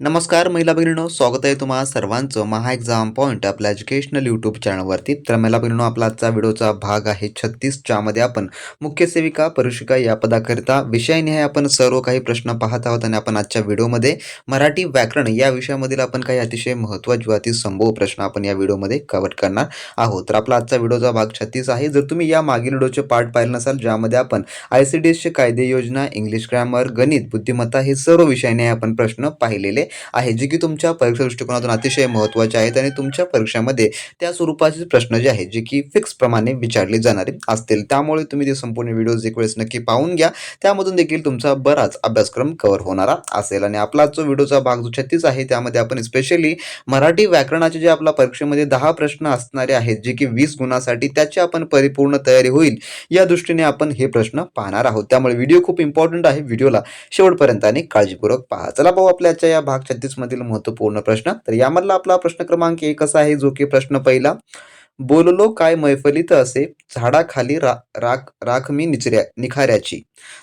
नमस्कार महिला बहिणीनो. स्वागत आहे तुम्हा सर्वांचं महा एक्झाम पॉईंट आपल्या एज्युकेशनल यूट्यूब चॅनलवरती तर महिला बहिणीनो आपला आजचा व्हिडिओचा भाग आहे छत्तीस ज्यामध्ये आपण मुख्य सेविका परीक्षिका या पदाकरिता विषयानिहाय आपण सर्व काही प्रश्न पाहत आहोत आणि आपण आजच्या व्हिडिओमध्ये मराठी व्याकरण या विषयामधील आपण काही अतिशय महत्त्वाचे व अति संभव प्रश्न आपण या व्हिडिओमध्ये कव्हर करणार आहोत. तर आपला आजचा व्हिडिओचा भाग छत्तीस आहे. जर तुम्ही या मागील व्हिडिओचे पार्ट पाहिले नसाल ज्यामध्ये आपण आय सी डी एसचे कायदे योजना इंग्लिश ग्रॅमर गणित बुद्धिमत्ता हे सर्व विषयाने आपण प्रश्न पाहिलेले आहे जे की तुमच्या परीक्षा दृष्टिकोनातून अतिशय महत्त्वाचे आहेत आणि तुमच्या परीक्षामध्ये त्या स्वरूपाचे प्रश्न जे आहेत जे की फिक्स प्रमाणे विचारले जाणारे असतील. त्यामुळे तुम्ही ते संपूर्ण व्हिडिओज एक वेळेस नक्की पाहून घ्या. त्यामधून देखील तुमचा बराच अभ्यासक्रम कव्हर होणारा असेल. आणि आपला जो व्हिडिओचा भाग जो छत्तीस आहे त्यामध्ये आपण स्पेशली मराठी व्याकरणाचे जे आपल्या परीक्षेमध्ये दहा प्रश्न असणारे आहेत जे की वीस गुणासाठी त्याची आपण परिपूर्ण तयारी होईल या दृष्टीने आपण हे प्रश्न पाहणार आहोत. त्यामुळे व्हिडिओ खूप इम्पॉर्टंट आहे. व्हिडिओला शेवटपर्यंत आणि काळजीपूर्वक पहा. चला भाऊ आपल्याच्या या भाग छत्तीस मधील महत्त्वपूर्ण प्रश्न. तर यामधला आपला प्रश्न क्रमांक एक असा आहे जो की प्रश्न पहिला. बोललो काय मैफलीत असे झाडाखाली रा राख राख मी निचऱ्या निखाऱ्याची.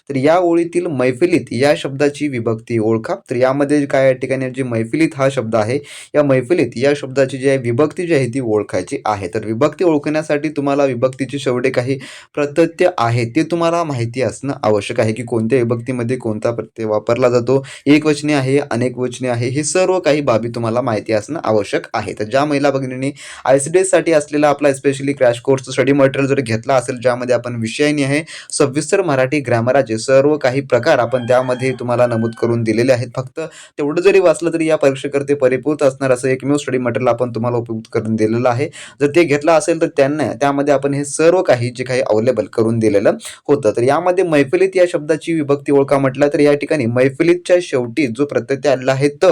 तर या ओळीतील मैफिलीत या शब्दाची विभक्ती ओळखा. तर यामध्ये काय या ठिकाणी जे मैफिलीत हा शब्द आहे या मैफिलीत या शब्दाची जी आहे विभक्ती जी आहे ती ओळखायची आहे. तर विभक्ती ओळखण्यासाठी तुम्हाला विभक्तीचे शेवटे काही प्रत्यय आहे ते तुम्हाला माहिती असणं आवश्यक आहे की कोणत्या विभक्तीमध्ये कोणता प्रत्यय वापरला जातो एक वचने आहे अनेक वचने आहे हे सर्व काही बाबी तुम्हाला माहिती असणं आवश्यक आहे. तर ज्या महिला भगिनींनी आय सी डी एससाठी असलेला आपला specially crash course study material जर घेतला असेल ज्यामध्ये आपण विषयानी आहे सविस्तर मराठी ग्रॅमराचे सर्व काही प्रकार आपण त्यामध्ये तुम्हाला नमूद करून दिलेले आहेत. फक्त तेवढं जरी वाचलं तरी या परीक्षेकरते परिपूर्ण असणार असं एकमेव स्टडी मटेरियल आपण तुम्हाला उपयुक्त करून दिलेलं आहे. जर ते घेतलं असेल तर त्यांना त्यामध्ये आपण हे सर्व काही जे काही अवेलेबल करून दिलेलं होतं. तर यामध्ये मैफिलीत या शब्दाची विभक्ती ओळखा म्हटलं तर या ठिकाणी मैफिलीतच्या शेवटी जो प्रत्यय आलेला आहे त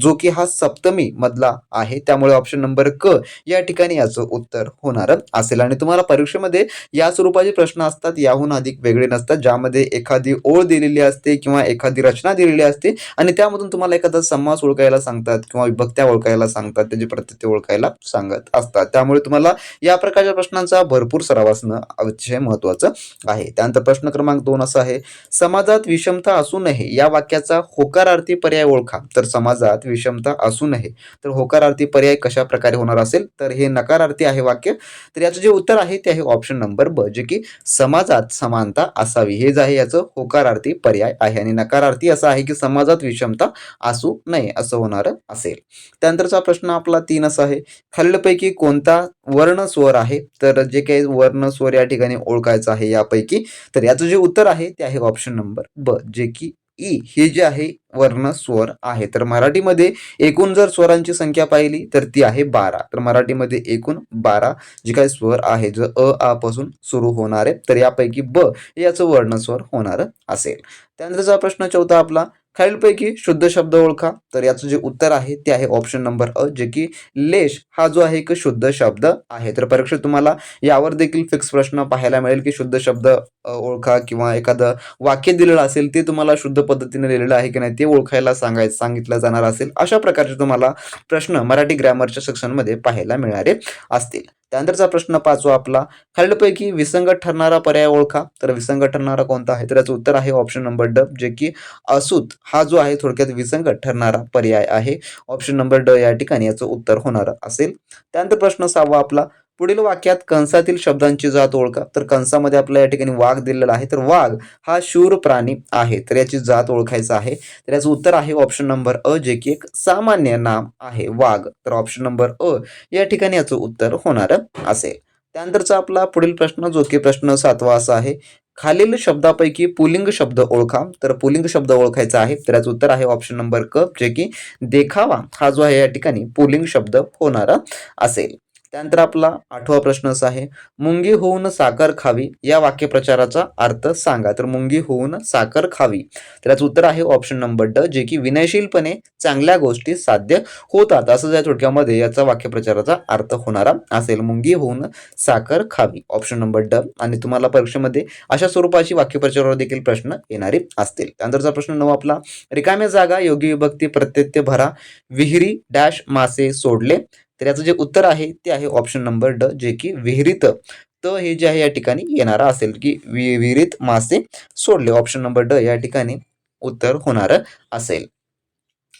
जो की हा सप्तमी मधला आहे. त्यामुळे ऑप्शन नंबर क या ठिकाणी याचं उत्तर होणार असेल. आणि तुम्हाला परीक्षेमध्ये या स्वरूपाचे प्रश्न असतात याहून अधिक वेगळे नसतात ज्यामध्ये एखादी ओळ दिलेली असते किंवा एखादी रचना दिलेली असते. आणि त्यामधून तुम्हाला एखादा समास ओळखायला सांगतात किंवा विभक्त्या ओळखायला सांगतात त्याची प्रत्यय ओळखायला सांगत असतात. त्यामुळे तुम्हाला या प्रकारच्या प्रश्नांचा भरपूर सराव असणं अतिशय महत्त्वाचं आहे. त्यानंतर प्रश्न क्रमांक दोन असा आहे. समाजात विषमता असू नये या वाक्याचा होकारार्थी पर्याय ओळखा. तर समाजात विषमता असूनही तर होकारार्थी पर्याय कशा प्रकारे होणार असेल? तर हे नकारार्थी आहे वाक्य. तर याचं जे उत्तर आहे ते आहे ऑप्शन नंबर ब जे की समाजात समानता असावी. हे जे आहे याचं होकारार्थी पर्याय आहे आणि नकारार्थी असा आहे की समाजात विषमता असू नये असं होणार असेल. त्यानंतरचा प्रश्न आपला तीन असा आहे. खालीलपैकी कोणता वर्ण स्वर आहे? तर जे काही वर्ण स्वर या ठिकाणी ओळखायचं आहे यापैकी. तर याचं जे उत्तर आहे ते आहे ऑप्शन नंबर ब जे की ई हे जे आहे वर्ण स्वर आहे. तर मराठीमध्ये एकूण जर स्वरांची संख्या पाहिली तर ती आहे बारा. तर मराठीमध्ये एकूण बारा जे काही स्वर आहे जो अ आ पासून सुरू होणार आहे तर यापैकी ब याचं याचं वर्णस्वर होणार असेल. त्यानंतरचा प्रश्न चौथा आपला. खालीलपैकी शुद्ध शब्द ओळखा. तर याचं जे उत्तर आहे ते आहे ऑप्शन नंबर अ जे की लेश हा जो आहे एक शुद्ध शब्द आहे. तर परीक्षेत तुम्हाला यावर देखील फिक्स प्रश्न पाहायला मिळेल की शुद्ध शब्द ओळखा किंवा एखादं वाक्य दिलेलं असेल ते तुम्हाला शुद्ध पद्धतीने लिहिलेलं आहे की नाही ते ओळखायला सांगाय सांगितलं जाणार असेल. अशा प्रकारचे तुम्हाला प्रश्न मराठी ग्रॅमरच्या सेक्शनमध्ये पाहायला मिळणारे असतील. त्यानंतरचा प्रश्न पाचवा आपला. खालीलपैकी विसंगत ठरणारा पर्याय ओळखा. तर विसंगत ठरणारा कोणता आहे? तर याचं उत्तर आहे ऑप्शन नंबर ड जे की असूत हा जो आहे थोडक्यात विसंगत ठरणारा पर्याय आहे. ऑप्शन नंबर ड या ठिकाणी याचं उत्तर होणार असेल. त्यानंतर प्रश्न सहावा आपला. पुढील वाक्यात कंसातील शब्दांची जात ओळखा. तर कंसामध्ये आपल्या या ठिकाणी वाघ दिलेला आहे. तर वाघ हा शूर प्राणी आहे. तर याची जात ओळखायचा आहे. तर याचं उत्तर आहे ऑप्शन नंबर अ जे की एक सामान्य नाम आहे वाघ. तर ऑप्शन नंबर अ या ठिकाणी याचं उत्तर होणार असेल. त्यानंतरचा आपला पुढील प्रश्न जो की प्रश्न सातवा असा आहे खालील शब्दापैकी पुलिंग शब्द ओळखा. तर पुलिंग शब्द ओळखायचा आहे. तर याचं उत्तर आहे ऑप्शन नंबर क जे की देखावा. हा जो आहे या ठिकाणी पुलिंग शब्द होणारा असेल. त्यानंतर आपला आठवा प्रश्न असा आहे मुंगी होऊन साखर खावी या वाक्यप्रचाराचा अर्थ सांगा. तर मुंगी होऊन साखर खावी. तर याचं उत्तर आहे ऑप्शन नंबर ड जे की विनयशीलपणे चांगल्या गोष्टी साध्य होतात. असं या थोडक्यामध्ये याचा वाक्यप्रचाराचा अर्थ होणारा असेल मुंगी होऊन साखर खावी. ऑप्शन नंबर ड आणि तुम्हाला परीक्षेमध्ये अशा स्वरूपाची वाक्यप्रचारावर देखील प्रश्न येणारे असतील. त्यानंतरचा प्रश्न नऊ आपला रिकाम्या जागा योग्य विभक्ती प्रत्यत्य भरा विहिरी डॅश मासे सोडले तर याचं जे उत्तर आहे ते आहे ऑप्शन नंबर ड जे की विहिरीत. त हे जे आहे या ठिकाणी येणारं असेल की विहिरीत मासे सोडले. ऑप्शन नंबर ड या ठिकाणी उत्तर होणार असेल.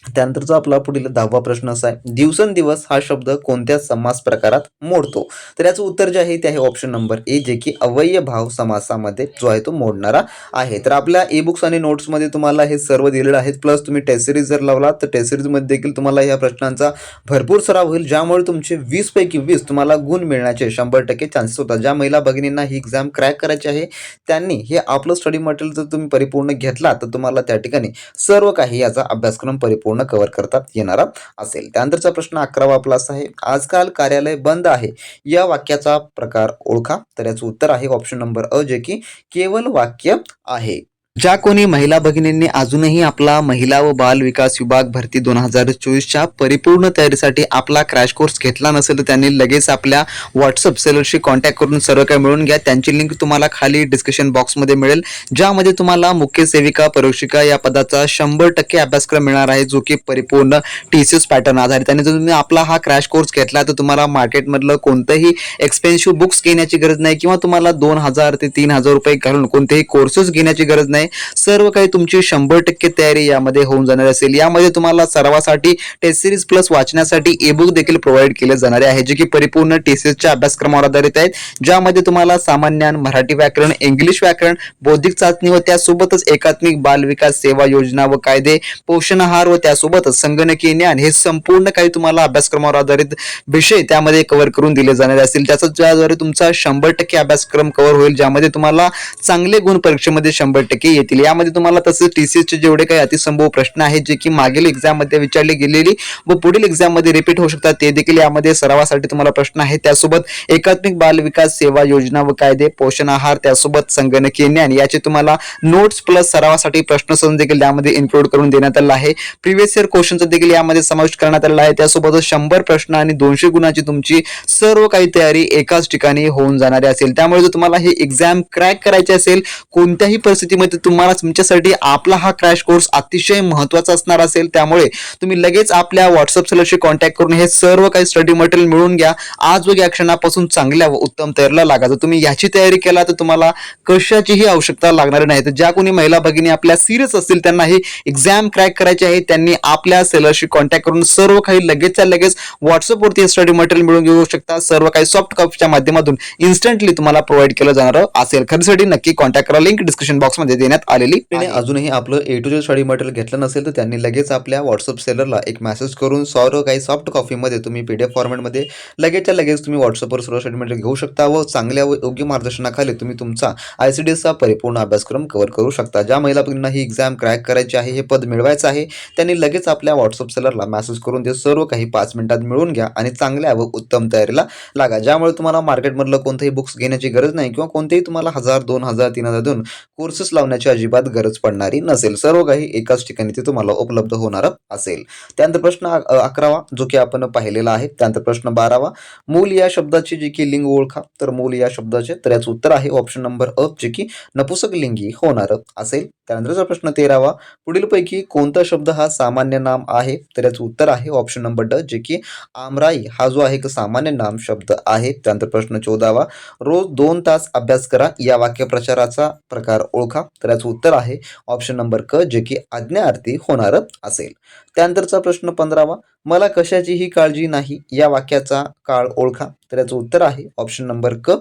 त्यानंतरचा आपला पुढील दहावा प्रश्न असा आहे दिवसेंदिवस हा शब्द कोणत्या समास प्रकारात मोडतो? तर याचं उत्तर जे आहे ते आहे ऑप्शन नंबर ए जे की अवयय भाव समासामध्ये जो आहे तो मोडणारा आहे. तर आपल्या ई बुक्स आणि नोट्समध्ये तुम्हाला हे सर्व दिलेलं आहे प्लस तुम्ही टेस्ट सिरीज जर लावला तर टेस्ट सिरीजमध्ये देखील तुम्हाला या प्रश्नांचा भरपूर सराव होईल ज्यामुळे तुमचे वीसपैकी वीस तुम्हाला गुण मिळण्याचे शंभर टक्के चान्सेस होतात. ज्या महिला भगिनींना ही एक्झाम क्रॅक करायची आहे त्यांनी हे आपलं स्टडी मटेरियल जर तुम्ही परिपूर्ण घेतला तर तुम्हाला त्या ठिकाणी सर्व काही याचा अभ्यासक्रम परिपूर्ण पूर्ण कव्हर करता येणारा असेल. त्यानंतरचा प्रश्न अकरावा आपला असा आहे आजकाल कार्यालय बंद आहे. या वाक्याचा प्रकार ओळखा. तर याचं उत्तर आहे ऑप्शन नंबर अ जे की केवळ वाक्य आहे. ज्या कोणी महिला भगिनींनी अजूनही आपला महिला व बाल विकास विभाग भरती दोन हजार चोवीसच्या परिपूर्ण तयारीसाठी आपला क्रॅश कोर्स घेतला नसेल तर त्यांनी लगेच आपल्या व्हॉट्सअप सेलरशी कॉन्टॅक्ट करून सर्व काही मिळून घ्या. त्यांची लिंक तुम्हाला खाली डिस्क्रिप्शन बॉक्समध्ये मिळेल. ज्यामध्ये तुम्हाला मुख्य सेविका परीक्षिका या पदाचा शंभर टक्के अभ्यासक्रम मिळणार आहे जो की परिपूर्ण टी सी एस पॅटर्न आधारित आणि जर तुम्ही आपला हा क्रॅश कोर्स घेतला तर तुम्हाला मार्केटमधलं कोणतंही एक्सपेन्सिव्ह बुक्स घेण्याची गरज नाही किंवा तुम्हाला दोन हजार ते तीन हजार रुपये घालून कोणतेही कोर्सेस घेण्याची गरज नाही. सर्व काही तुमची शंभर टक्के तयारी यामध्ये होऊन जाणार असेल. यामध्ये तुम्हाला सर्वासाठी टेस्ट सिरीज प्लस वाचण्यासाठी ई बुक देखील प्रोव्हाइड केले जाणारे आहे. जे की परिपूर्ण टेसिसच्या अभ्यासक्रमावर आधारित आहेत. ज्यामध्ये तुम्हाला सामान्य मराठी व्याकरण इंग्लिश व्याकरण बौद्धिक चाचणी व त्यासोबतच एकात्मिक बाल विकास सेवा योजना व कायदे पोषण आहार व त्यासोबतच संगणकीय ज्ञान हे संपूर्ण काही तुम्हाला अभ्यासक्रमावर आधारित विषय त्यामध्ये कव्हर करून दिले जाणार असतील त्याचा ज्याद्वारे तुमचा शंभर टक्के अभ्यासक्रम कव्हर होईल ज्यामध्ये तुम्हाला चांगले गुण परीक्षेमध्ये शंभर टक्के येतील. यामध्ये तुम्हाला तसेच टीसीएसचे जेवढे काही अतिसंभव प्रश्न आहेत जे की मागील एक्झाममध्ये विचारले गेलेली व पुढील एक्झाममध्ये रिपीट होऊ शकतात ते देखील यामध्ये सरावासाठी तुम्हाला प्रश्न आहेत. त्यासोबत एकात्मिक बाल विकास सेवा योजना व कायदे पोषण आहार त्यासोबत संगणकीय ज्ञान याचे तुम्हाला नोट्स प्लस सरावासाठी प्रश्न देखील यामध्ये इन्क्लूड करून देण्यात आला आहे. प्रिव्हियस इयर क्वेश्चनचा देखील यामध्ये समाविष्ट करण्यात आलेला आहे. त्यासोबतच शंभर प्रश्न आणि दोनशे गुणाची तुमची सर्व काही तयारी एकाच ठिकाणी होऊन जाणारी असेल. त्यामुळे जर तुम्हाला ही एक्झाम क्रॅक करायची असेल कोणत्याही परिस्थितीमध्ये तुम्हाला तुमच्यासाठी आपला हा क्रॅश कोर्स अतिशय महत्त्वाचा असणार असेल. त्यामुळे तुम्ही लगेच आपल्या व्हॉट्सअप सेलरशी कॉन्टॅक्ट करून हे सर्व काही स्टडी मटेरियल मिळून घ्या. आज व या क्षणापासून चांगल्या व उत्तम तयारीला लागा. जर तुम्ही याची तयारी केला तर तुम्हाला कशाचीही आवश्यकता लागणार नाही. तर ज्या कोणी महिला भगिनी आपल्या सिरियस असतील त्यांना ही एक्झाम क्रॅक करायची आहे त्यांनी आपल्या सेलरशी कॉन्टॅक्ट करून सर्व काही लगेचच्या लगेच व्हॉट्सअपवरती स्टडी मटेरियल मिळून घेऊ शकता. सर्व काही सॉफ्ट कॉपीच्या माध्यमातून इन्स्टंटली तुम्हाला प्रोव्हाइड केलं जाणार असेल. खरेदीसाठी नक्की कॉन्टॅक्ट करा. लिंक डिस्क्रिप्शन बॉक्समध्ये देण्यात आलेली आहे. अजूनही आपलं A to Z study material घेतलं नसेल तर त्यांनी लगेच आपल्या व्हॉट्सअप सेलरला एक मेसेज करून सर्व काही सॉफ्ट कॉपीमध्ये तुम्ही पी डी एफ फॉर्मॅटमध्ये लगेचच्या लगेच तुम्ही व्हॉट्सअपवर सर्व स्टडी मटेरियल घेऊ शकता व चांगल्या व योग्य मार्गदर्शनाखाली तुम्ही तुमचा आय सी डी एसचा परिपूर्ण अभ्यासक्रम कव्हर करू शकता ज्या महिला भगिनींना ही एक्झाम क्रॅक करायची आहे हे पद मिळवायचं आहे त्यांनी लगेच आपल्या व्हॉट्सअप सेलरला मेसेज करून ते सर्व काही पाच मिनिटात मिळवून घ्या आणि चांगल्या व उत्तम तयारीला लागा ज्यामुळे तुम्हाला मार्केटमधलं कोणतंही बुक्स घेण्याची गरज नाही किंवा कोणतेही तुम्हाला हजार दोन हजार तीन हजार दोन कोर्सेस लावण्याची अजिबात गरज पडणारी नसेल. सर्व काही एकाच ठिकाणी ते तुम्हाला उपलब्ध होणार असेल. त्यानंतर प्रश्न अकरावा जो की आपण पाहिलेला आहे त्यानंतर प्रश्न बारावा मूल या शब्दाची जी की लिंग ओळखा तर मूल या शब्दाचे तर याचं उत्तर आहे ऑप्शन नंबर अ जे की नपुसक लिंगी होणार असेल. त्यानंतरचा प्रश्न तेरावा पुढीलपैकी कोणता शब्द हा सामान्य नाम आहे? तर याचं उत्तर आहे ऑप्शन नंबर ड जे की आमराई. हा जो आहे एक सामान्य नाम शब्द आहे. त्यानंतर प्रश्न चौदावा रोज दोन तास अभ्यास करा. या वाक्यप्रचाराचा प्रकार ओळखा. तर याचं उत्तर आहे. ऑप्शन नंबर क जे की आज्ञार्थी होणार असेल. त्यानंतरचा प्रश्न पंधरावा मला कशाचीही काळजी नाही? या वाक्याचा काळ ओळखा. तर याचं उत्तर आहे. ऑप्शन नंबर क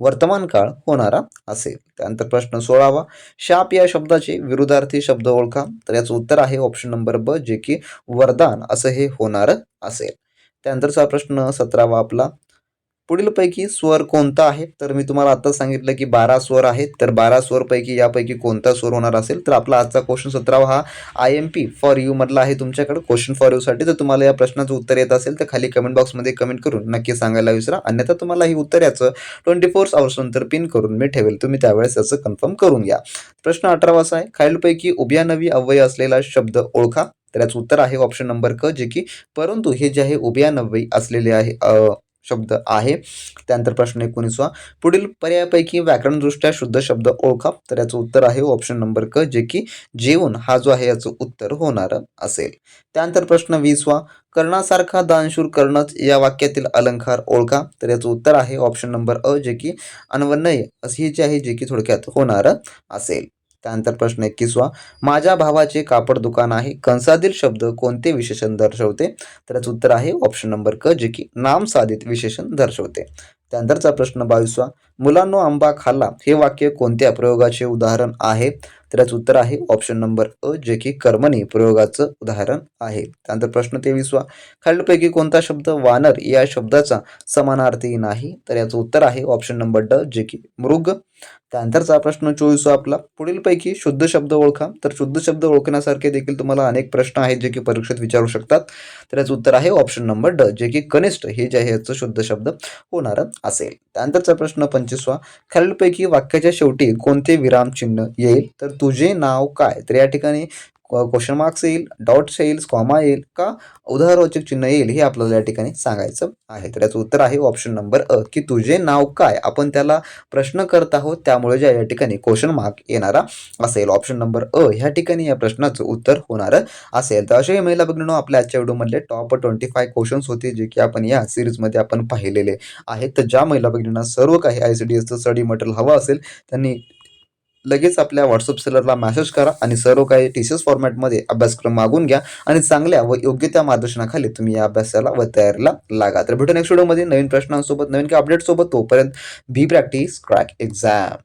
वर्तमान काळ होणारा असेल. त्यानंतर प्रश्न सोळावा शाप या शब्दाचे विरुद्धार्थी शब्द ओळखा. तर याचं उत्तर आहे. ऑप्शन नंबर ब जे की वरदान असं हे होणार असेल. त्यानंतरचा प्रश्न सतरावा आपला पुढीलपैकी स्वर कोणता आहे? तर मी तुम्हाला आता सांगितलं की बारा स्वर आहेत. तर बारा स्वरपैकी यापैकी कोणता स्वर होणार असेल? तर आपला आजचा क्वेश्चन सतरावा हा I M P for you मधला आहे तुमच्याकडे. क्वेश्चन फॉर यू साठी जर तुम्हाला या प्रश्नाचं उत्तर येत असेल तर खाली कमेंट बॉक्समध्ये कमेंट करून नक्की सांगायला विसरा. अन्यथा तुम्हाला ही उत्तर याचं ट्वेंटी फोर आवर्स नंतर पिन करून मी ठेवेल. तुम्ही त्यावेळेस याचं कन्फर्म करून घ्या. प्रश्न अठरावा असा आहे. खालीलपैकी उभ्या नवी अव्यय असलेला शब्द ओळखा. तर याचं उत्तर आहे ऑप्शन नंबर क जे की परंतु हे जे आहे उभ्या नव्वई असलेले आहे शब्द आहे. त्यानंतर प्रश्न एकोणीसवा पुढील पर्यायापैकी व्याकरणदृष्ट्या शुद्ध शब्द ओळखा. तर याचं उत्तर आहे ऑप्शन नंबर क जे की जेवण हा जो आहे याचं उत्तर होणार असेल. त्यानंतर प्रश्न वीसवा कर्णासारखा दानशूर कर्णच या वाक्यातील अलंकार ओळखा. तर याचं उत्तर आहे ऑप्शन नंबर अ जे की अन्वनय असे जे आहे जे की थोडक्यात होणार असेल. त्यानंतर प्रश्न एकवीसवा माझ्या भावाचे कापड दुकान आहे कंसातील शब्द कोणते विशेषण दर्शवते? तर उत्तर आहे ऑप्शन नंबर क जे की नाम साधित विशेषण दर्शवते. त्यानंतरचा प्रश्न बावीसवा मुलांनो आंबा खाल्ला हे वाक्य कोणत्या प्रयोगाचे उदाहरण आहे? तर याचं उत्तर आहे ऑप्शन नंबर अ जे की कर्मणी प्रयोगाचं उदाहरण आहे. त्यानंतर प्रश्न तेवीसवा खालीलपैकी कोणता शब्द वानर या शब्दाचा समानार्थी नाही? तर याचं उत्तर आहे ऑप्शन नंबर ड जे की मृग. त्यानंतरचा प्रश्न चोवीसवा आपला. पुढीलपैकी शुद्ध शब्द ओळखा. तर शुद्ध शब्द ओळखण्यासारखे देखील तुम्हाला अनेक प्रश्न आहेत जे की परीक्षेत विचारू शकतात. तर याचं उत्तर आहे ऑप्शन नंबर ड जे की कनिष्ठ. हे जे आहे याचं शुद्ध शब्द होणार असेल. त्यानंतरचा प्रश्न पंचवीसवा खालीलपैकी वाक्याच्या शेवटी कोणते विरामचिन्ह येईल? तर तुझे नाव काय? तर या ठिकाणी क्वेश्चन मार्क्स येईल डॉट्स येईल कॉमा येईल का उदाहरणवाचक चिन्ह येईल हे आपल्याला या ठिकाणी सांगायचं आहे. तर याचं उत्तर आहे ऑप्शन नंबर अ की तुझे नाव काय? आपण त्याला प्रश्न करत आहोत त्यामुळे ज्या या ठिकाणी क्वेश्चन मार्क येणारा असेल ऑप्शन नंबर अ ह्या ठिकाणी या प्रश्नाचं उत्तर होणार असेल. तर असे महिला बघणं आपल्या आजच्या व्हिडिओमधले टॉप ट्वेंटी फाय क्वेश्चन्स होते जे की आपण या सिरीजमध्ये आपण पाहिलेले आहेत. तर ज्या महिला भगिनींना सर्व काही आय सी डी एसचं स्टडी मटेरियल हवं असेल त्यांनी लगेच आपल्या व्हॉट्सअप सेलरला मॅसेज करा आणि सर्व काही टी सी एस फॉर्मॅटमध्ये अभ्यासक्रम मागून घ्या आणि चांगल्या व योग्य त्या मार्गदर्शनाखाली तुम्ही या अभ्यासाला व तयारीला लागा. तर भेटू नेक्स्ट व्हिडिओमध्ये नवीन प्रश्नांसोबत नवीन काही अपडेटसोबत तोपर्यंत बी प्रॅक्टिस क्रॅक एक्झाम